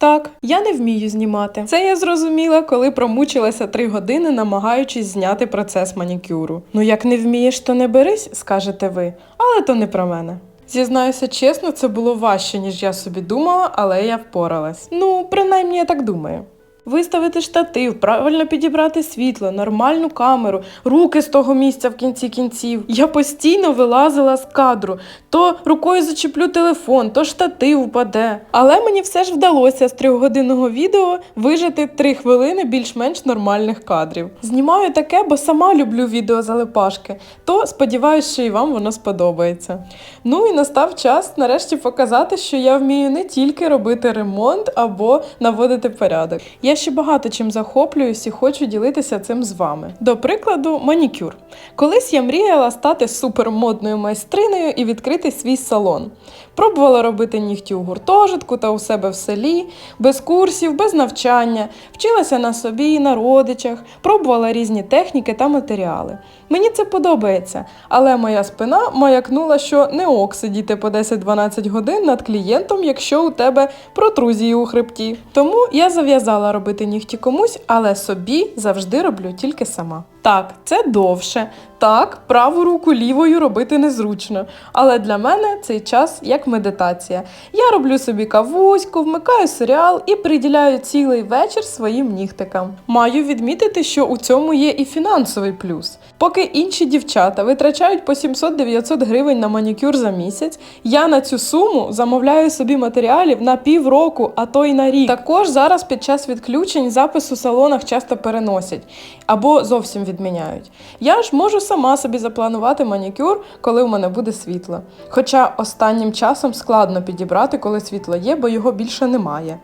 Так, я не вмію знімати. Це я зрозуміла, коли промучилася три години, намагаючись зняти процес манікюру. Ну як не вмієш, то не берись, скажете ви, але то не про мене. Зізнаюся чесно, це було важче, ніж я собі думала, але я впоралась. Ну, принаймні, я так думаю. Виставити штатив, правильно підібрати світло, нормальну камеру, руки з того місця в кінці кінців. Я постійно вилазила з кадру. То рукою зачеплю телефон, то штатив впаде. Але мені все ж вдалося з трьохгодинного відео вижити три хвилини більш-менш нормальних кадрів. Знімаю таке, бо сама люблю відео залипашки, то сподіваюся, що і вам воно сподобається. Ну і настав час нарешті показати, що я вмію не тільки робити ремонт або наводити порядок. Я ще багато чим захоплююсь і хочу ділитися цим з вами. До прикладу, манікюр. Колись я мріяла стати супермодною майстриною і відкрити свій салон. Пробувала робити нігті у гуртожитку та у себе в селі, без курсів, без навчання, вчилася на собі на родичах, пробувала різні техніки та матеріали. Мені це подобається, але моя спина маякнула, що не ок сидіти по 10-12 годин над клієнтом, якщо у тебе протрузії у хребті. Тому я зав'язала робити нігті комусь, але собі завжди роблю тільки сама. Так, це довше. Так, праву руку лівою робити незручно. Але для мене цей час як медитація. Я роблю собі кавуську, вмикаю серіал і приділяю цілий вечір своїм нігтикам. Маю відмітити, що у цьому є і фінансовий плюс. Поки інші дівчата витрачають по 700-900 гривень на манікюр за місяць, я на цю суму замовляю собі матеріалів на півроку, а то й на рік. Також зараз під час відключень запис у салонах часто переносять або зовсім відміняють. Я ж можу сама собі запланувати манікюр, коли в мене буде світло. Хоча останнім часом складно підібрати, коли світло є, бо його більше немає.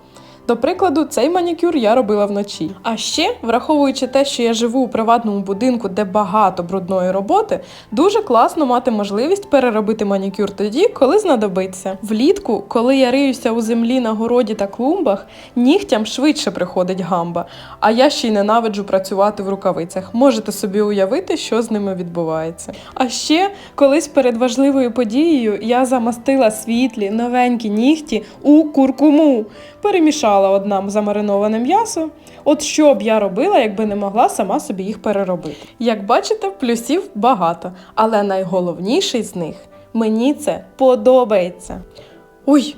До прикладу, цей манікюр я робила вночі. А ще, враховуючи те, що я живу у приватному будинку, де багато брудної роботи, дуже класно мати можливість переробити манікюр тоді, коли знадобиться. Влітку, коли я риюся у землі на городі та клумбах, нігтям швидше приходить гамба. А я ще й ненавиджу працювати в рукавицях. Можете собі уявити, що з ними відбувається. А ще колись перед важливою подією я замастила світлі новенькі нігті у куркуму. Перемішала одна замариноване м'ясо. От що б я робила, якби не могла сама собі їх переробити. Як бачите, плюсів багато, але найголовніший з них мені це подобається. Ой,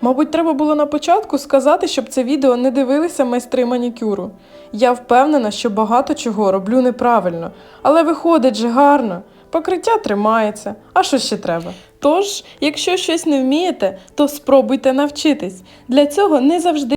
мабуть, треба було на початку сказати, щоб це відео не дивилися майстри манікюру. Я впевнена, що багато чого роблю неправильно, але виходить же гарно. Покриття тримається, а що ще треба? Тож, якщо щось не вмієте, то спробуйте навчитись. Для цього не завжди